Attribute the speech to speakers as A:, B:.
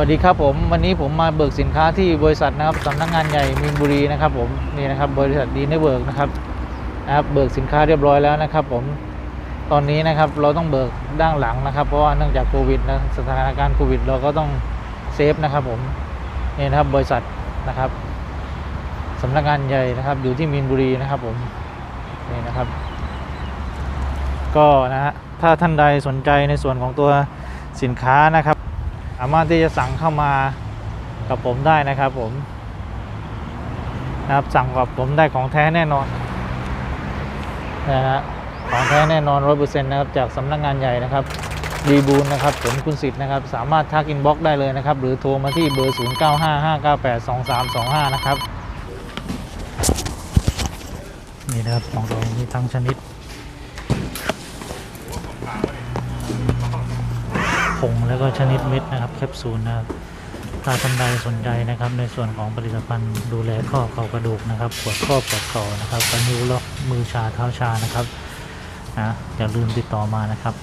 A: วัสดีครับผมวันนี้ผมมาเบิกสินค้าที่บริษัทนะครับสำนักงานใหญ่มีนบุรีนะครับผมนี่นะครับบริษัทดีเนเวิร์กนะครับนะครับเบิกสินค้าเรียบร้อยแล้วนะครับ ผมตอนนี้นะครับเราต้องเบิกด้านหลังนะครับ เพราะว่าเนื่องจากโควิดนะสถานการณ์โควิด เราก็ต้องเซฟนะครับผมนี่นะครับบริษัทนะครับสำนักงานใหญ่นะครับ อยู่ที่มีนบุรีนะครับผมนี่นะครับ ก็นะฮะถ้าท่านใดสนใจในส่วนของตัวสินค้านะครับ สามารถที่จะสั่งเข้ามากับผมได้นะครับผมนะครับสั่งกับผมได้ของแท้แน่นอนนะฮะของแท้แน่นอนร้อยเปอร์เซ็นต์นะครับจากสำนักงานใหญ่นะครับดีบูลนะครับผมคุณสิทธิ์นะครับ สามารถทักอินบ็อกได้เลยนะครับ หรือโทรมาที่เบอร์ 0 9 5 5 9 8 2 3 2 5 นะครับ นี่นะครับของเรามีทั้งชนิด ผงแล้วก็ชนิดเม็ดนะครับแคปซูลนะครับถ้าท่านใดสนใจนะครับ ในส่วนของผลิตภัณฑ์ดูแลข้อเข่ากระดูกนะครับปวดข้อปวดเข่านะครับกระนิ้วล็อกมือชาเท้าชานะครับนะอย่าลืมติดต่อมานะครับ